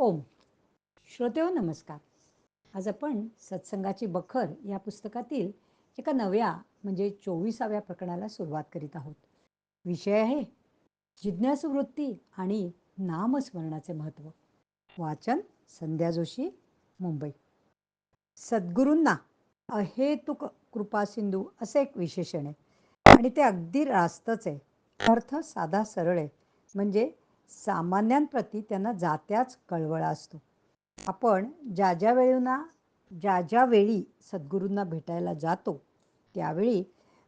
ओम. श्रोतेहो नमस्कार. आज आपण सत्संगाची बखर या पुस्तकातील एका नव्या म्हणजे चोवीसाव्या प्रकरणाला सुरुवात करीत आहोत. विषय आहे जिज्ञासवृत्ती आणि नामस्मरणाचे महत्त्व. वाचन संध्या जोशी मुंबई. सद्गुरूंना अहेतुक कृपा सिंधू असे एक विशेषण आहे. आणि ते अगदी रास्तच आहे. अर्थ साधा सरळ आहे. म्हणजे सामान्यांप्रती त्यांना जात्याच कळवळा असतो. आपण ज्या ज्या वेळेना ज्या ज्या वेळी सद्गुरूंना भेटायला जातो त्यावेळी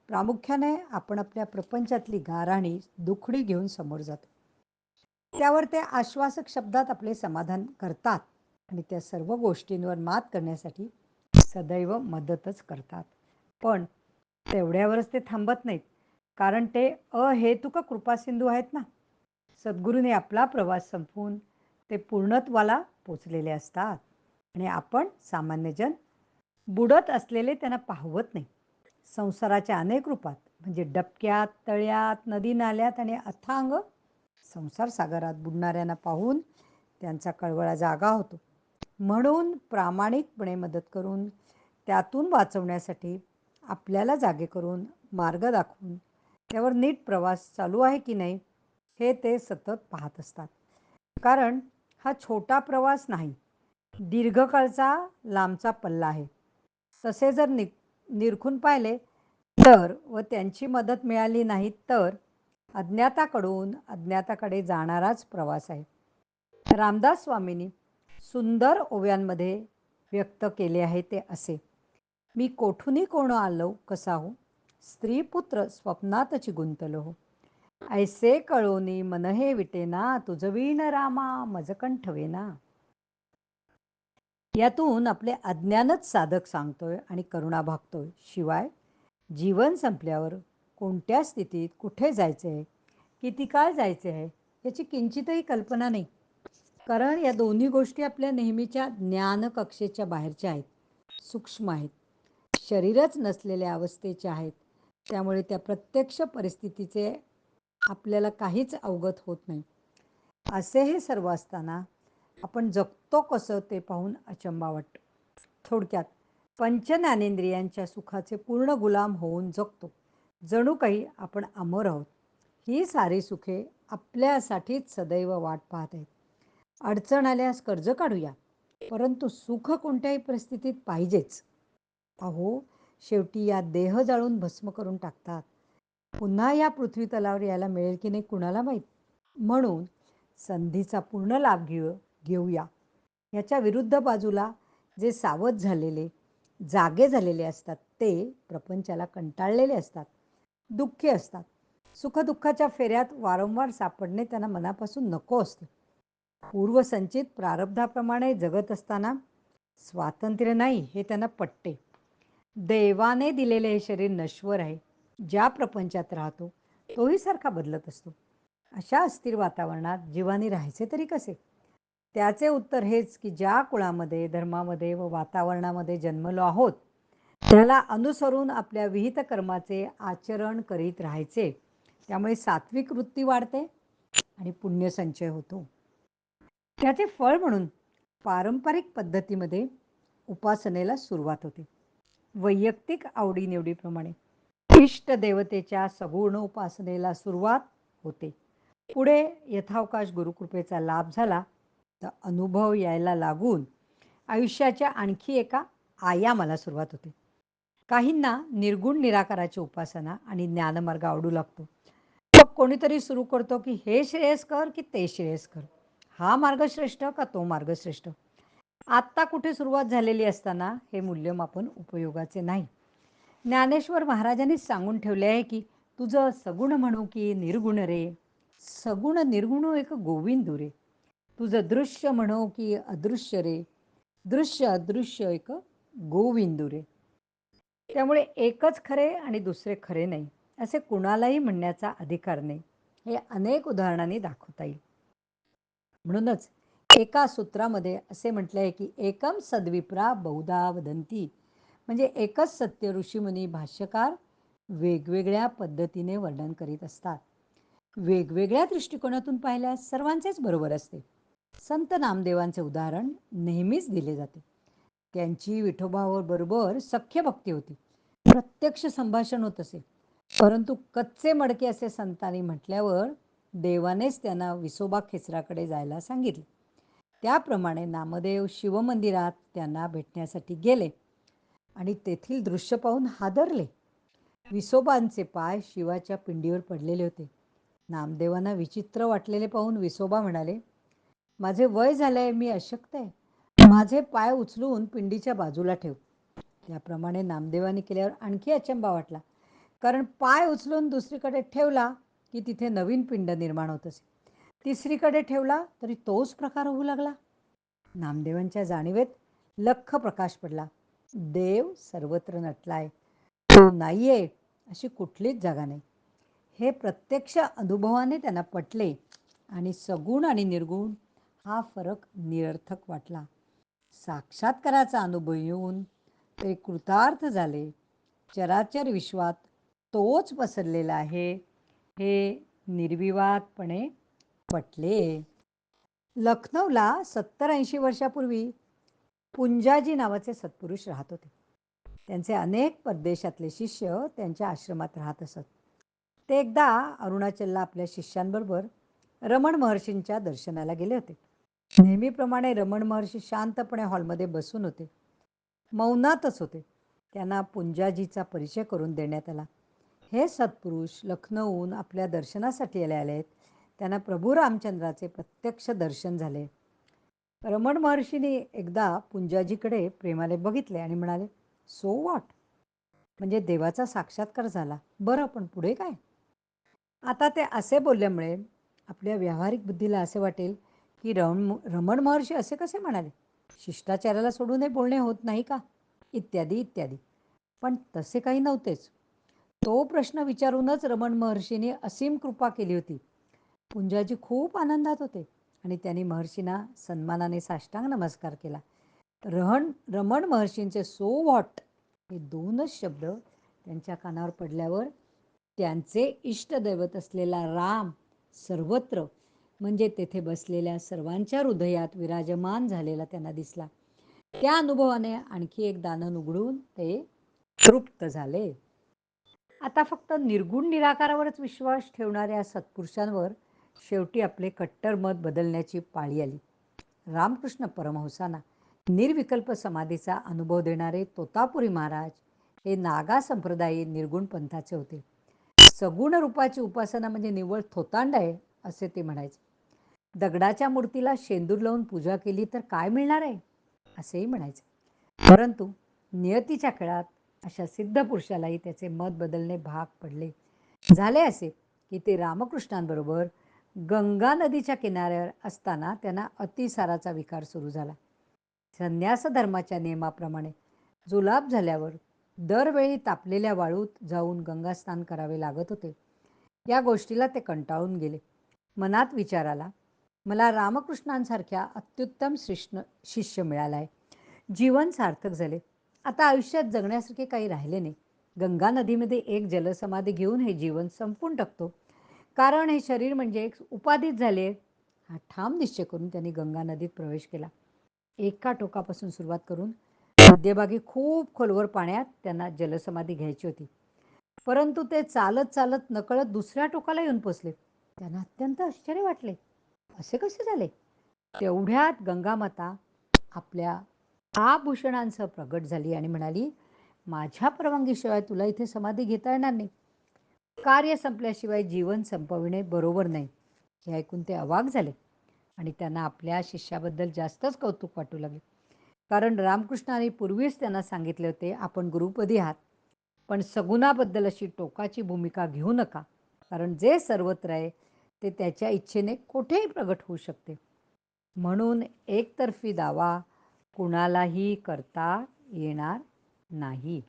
प्रामुख्याने आपण आपल्या प्रपंचातली गाराणी दुखडी घेऊन समोर जातो. त्यावर ते आश्वासक शब्दात आपले समाधान करतात आणि त्या सर्व गोष्टींवर मात करण्यासाठी सदैव मदतच करतात. पण तेवढ्यावरच ते थांबत नाहीत कारण ते अहेतुक कृपासिंधू आहेत ना. सद्गुरूने आपला प्रवास संपवून ते पूर्णत्वाला पोचलेले असतात. आणि आपण सामान्यजन बुडत असलेले त्यांना पाहवत नाही. संसाराच्या अनेक रूपात म्हणजे डबक्यात तळ्यात नदी नाल्यात आणि अथांग संसार सागरात बुडणाऱ्यांना पाहून त्यांचा कळवळा जागा होतो. म्हणून प्रामाणिकपणे मदत करून त्यातून वाचवण्यासाठी आपल्याला जागे करून मार्ग दाखवून त्यावर नीट प्रवास चालू आहे की नाही हे ते सतत पाहत असतात. कारण हा छोटा प्रवास नाही दीर्घकाळचा लांबचा पल्ला आहे. तसे जर नि निरखून पाहिले तर व त्यांची मदत मिळाली नाही तर अज्ञाताकडून अज्ञाताकडे जाणाराच प्रवास आहे. रामदास स्वामींनी सुंदर ओव्यांमध्ये व्यक्त केले आहे ते असे. मी कोठूनही कोण आलो कसा हो? स्त्री पुत्र स्वप्नातची गुंतलो हो. ऐसे कळोनी मन हे विटेना तुझवीन रामा मजकंठवेना यातून आपले अज्ञानच साधक सांगतोय आणि करुणा भागतोय. शिवाय जीवन संपल्यावर कोणत्या स्थितीत कुठे जायचे आहे किती काळ जायचे आहे याची किंचितही कल्पना नाही. कारण या दोन्ही गोष्टी आपल्या नेहमीच्या ज्ञान कक्षेच्या बाहेरच्या आहेत. सूक्ष्म आहेत. शरीरच नसलेल्या अवस्थेच्या आहेत. त्यामुळे त्या प्रत्यक्ष परिस्थितीचे आपल्याला काहीच अवगत होत नाही. असे हे सर्व असताना आपण जगतो कसं ते पाहून अचंबा वाटतो. थोडक्यात पंचज्ञानेंद्रियांच्या सुखाचे पूर्ण गुलाम होऊन जगतो. जणू काही आपण अमर आहोत. ही सारी सुखे आपल्यासाठीच सदैव वाट पाहत आहेत. अडचण आल्यास कर्ज काढूया. परंतु सुख कोणत्याही परिस्थितीत पाहिजेच. अहो शेवटी या देह जाळून भस्म करून टाकतात. पुन्हा या पृथ्वी तलावर यायला मिळेल की नाही कुणाला माहीत? म्हणून संधीचा पूर्ण लाभ घेऊ घेऊया. याच्या विरुद्ध बाजूला जे सावध झालेले जागे झालेले असतात ते प्रपंचाला कंटाळलेले असतात दुःखी असतात. सुखदुःखाच्या फेऱ्यात वारंवार सापडणे त्यांना मनापासून नको असते. पूर्वसंचित प्रारब्धाप्रमाणे जगत असताना स्वातंत्र्य नाही हे त्यांना पटते. देवाने दिलेले हे शरीर नश्वर आहे. ज्या प्रपंचात राहतो तोही सारखा बदलत असतो. अशा अस्थिर वातावरणात जीवानी राहायचे तरी कसे? त्याचे उत्तर हेच की ज्या कुळामध्ये धर्मामध्ये व वातावरणामध्ये जन्मलो आहोत त्याला अनुसरून आपल्या विहित कर्माचे आचरण करीत राहायचे. त्यामुळे सात्विक वृत्ती वाढते आणि पुण्यसंचय होतो. त्याचे फळ म्हणून पारंपरिक पद्धतीमध्ये उपासनेला सुरुवात होते. वैयक्तिक आवडीनिवडीप्रमाणे. इष्ट देवतेच्या सगुण उपासनेला सुरुवात होते. पुढे यथावकाश गुरुकृपेचा लाभ झाला तर अनुभव यायला लागून आयुष्याच्या आणखी एका आयामाला सुरुवात होते. काहींना निर्गुण निराकाराची उपासना आणि ज्ञानमार्ग आवडू लागतो. मग कोणीतरी सुरू करतो की हे श्रेयस्कर की ते श्रेयस्कर हा मार्ग श्रेष्ठ का तो मार्ग श्रेष्ठ? आत्ता कुठे सुरुवात झालेली असताना हे मूल्यमापन उपयोगाचे नाही. ज्ञानेश्वर महाराजांनीच सांगून ठेवले आहे की तुझं सगुण म्हणू की निर्गुण रे. सगुण निर्गुण एक गोविंदू रे. तुझं दृश्य म्हणो की अदृश्य रे. दृश्य अदृश्य एक गोविंदू रे. त्यामुळे एकच खरे आणि दुसरे खरे नाही असे कुणालाही म्हणण्याचा अधिकार नाही. हे अनेक उदाहरणांनी दाखवता येईल. म्हणूनच एका सूत्रामध्ये असे म्हटले आहे की एकम सद्विप्रा बहुधा वदंती म्हणजे एकच सत्य ऋषीमुनी भाष्यकार वेगवेगळ्या पद्धतीने वर्णन करीत असतात. वेगवेगळ्या दृष्टिकोनातून पाहिल्यास सर्वांचेच बरोबर असते. संत नामदेवांचे उदाहरण नेहमीच दिले जाते. त्यांची विठोबाबरोबर सख्य भक्ती होती. प्रत्यक्ष संभाषण होत असे. परंतु कच्चे मडके असे संतांनी म्हटल्यावर देवानेच त्यांना विसोबा खेचराकडे जायला सांगितले. त्याप्रमाणे नामदेव शिवमंदिरात त्यांना भेटण्यासाठी गेले. आणि तेथील दृश्य पाहून हादरले. विसोबांचे पाय शिवाच्या पिंडीवर पडलेले होते. नामदेवांना विचित्र वाटलेले पाहून विसोबा म्हणाले माझे वय झालंय मी अशक्त आहे. माझे पाय उचलून पिंडीच्या बाजूला ठेव. त्याप्रमाणे नामदेवाने केल्यावर आणखी अचंबा वाटला. कारण पाय उचलून दुसरीकडे ठेवला की तिथे नवीन पिंड निर्माण होत असे. तिसरीकडे ठेवला तरी तोच प्रकार होऊ लागला. नामदेवांच्या जाणीवेत लख प्रकाश पडला. देव सर्वत्र नटलाय. तो नाहीये अशी कुठलीच जागा नाही. हे प्रत्यक्ष अनुभवाने त्यांना पटले आणि सगुण आणि निर्गुण हा फरक निरर्थक वाटला. साक्षात्काराचा अनुभव येऊन ते कृतार्थ झाले. चराचर विश्वात तोच पसरलेला आहे हे निर्विवादपणे पटले. लखनौला सत्तर ऐंशी वर्षापूर्वी पुंजाजी नावाचे सत्पुरुष राहत होते. त्यांचे अनेक परदेशातले शिष्य त्यांच्या आश्रमात राहत असत. ते एकदा अरुणाचलला आपल्या शिष्यांबरोबर रमण महर्षींच्या दर्शनाला गेले होते. नेहमीप्रमाणे रमण महर्षी शांतपणे हॉलमध्ये बसून होते. मौनातच होते. त्यांना पुंजाजीचा परिचय करून देण्यात आला. हे सत्पुरुष लखनौहून आपल्या दर्शनासाठी आले आले आहेत. त्यांना प्रभू रामचंद्राचे प्रत्यक्ष दर्शन झाले. रमण महर्षीने एकदा पुंजाजीकडे प्रेमाने बघितले आणि म्हणाले सो वाट म्हणजे देवाचा साक्षात्कार झाला. बरं पण पुढे काय? आता ते असे बोलल्यामुळे आपल्या व्यावहारिक बुद्धीला असे वाटेल की रम रमण महर्षी असे कसे म्हणाले शिष्टाचाराला सोडूनही बोलणे होत नाही का? इत्यादी इत्यादी. पण तसे काही नव्हतेच. तो प्रश्न विचारूनच रमण महर्षीने असीम कृपा केली होती. पुंजाजी खूप आनंदात होते. आणि त्यांनी महर्षींना सन्मानाने साष्टांग नमस्कार केला. रहण रमण महर्षींचे सो व्हॉट हे दोनच शब्द त्यांच्या कानावर पडल्यावर त्यांचे इष्टदैवत असलेला राम सर्वत्र म्हणजे तेथे बसलेल्या सर्वांच्या हृदयात विराजमान झालेला त्यांना दिसला. त्या अनुभवाने आणखी एक दानन उघडून ते तृप्त झाले. आता फक्त निर्गुण निराकारावरच विश्वास ठेवणाऱ्या सत्पुरुषांवर शेवटी आपले कट्टर मत बदलण्याची पाळी आली. रामकृष्ण परमहंसांना निर्विकल्प समाधीचा अनुभव देणारे तोतापुरी महाराज हे नागा संप्रदायी निर्गुण पंथाचे होते. सगुण रूपाची उपासना म्हणजे निव्वळ थोतांड आहे असे ते म्हणायचे. दगडाच्या मूर्तीला शेंदूर लावून पूजा केली तर काय मिळणार आहे? असेही म्हणायचे. परंतु नियतीच्या खेळात अशा सिद्ध पुरुषालाही त्याचे मत बदलणे भाग पडले. झाले असे की ते रामकृष्णांबरोबर गंगा नदीच्या किनाऱ्यावर असताना त्यांना अतिसाराचा विकार सुरू झाला. संन्यास धर्माच्या नियमाप्रमाणे जुलाब झाल्यावर दरवेळी तापलेल्या वाळूत जाऊन गंगास्नान करावे लागत होते. या गोष्टीला ते कंटाळून गेले. मनात विचार आला मला रामकृष्णांसारख्या अत्युत्तम शिष्ण शिष्य मिळाला आहे जीवन सार्थक झाले. आता आयुष्यात जगण्यासारखे काही राहिले नाही. गंगा नदीमध्ये एक जलसमाधी घेऊन हे जीवन संपून टाकतो. कारण हे शरीर म्हणजे एक उपाधित झाले हा ठाम निश्चय करून त्यांनी गंगा नदीत प्रवेश केला. एका टोकापासून सुरुवात करून मध्यभागी खूप खोलवर पाण्यात त्यांना जलसमाधी घ्यायची होती. परंतु ते चालत चालत नकळत दुसऱ्या टोकाला येऊन पोचले. त्यांना अत्यंत आश्चर्य वाटले. असे कसे झाले? तेवढ्यात गंगामाता आपल्या आभूषणांसह प्रगट झाली आणि म्हणाली माझ्या परवानगीशिवाय तुला इथे समाधी घेता येणार नाही. कार्य संपल्याशिवाय जीवन संपविणे बरोबर नाही. हे ऐकून ते अवाक झाले आणि त्यांना आपल्या शिष्याबद्दल जास्तच कौतुक वाटू लागले. कारण रामकृष्णाने पूर्वीच त्यांना सांगितले होते आपण गुरुपदी आहात पण सगुणाबद्दल अशी टोकाची भूमिका घेऊ नका. कारण जे सर्वत्र आहे ते त्याच्या इच्छेने कुठेही प्रगट होऊ शकते. म्हणून एकतर्फी दावा कुणालाही करता येणार नाही.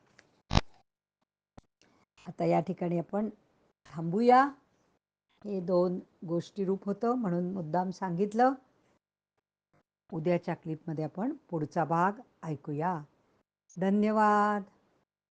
आता या ठिकाणी आपण थांबूया. हे दोन गोष्टी रूप होतं म्हणून मुद्दाम सांगितलं. उद्याच्या क्लिपमध्ये आपण पुढचा भाग ऐकूया. धन्यवाद.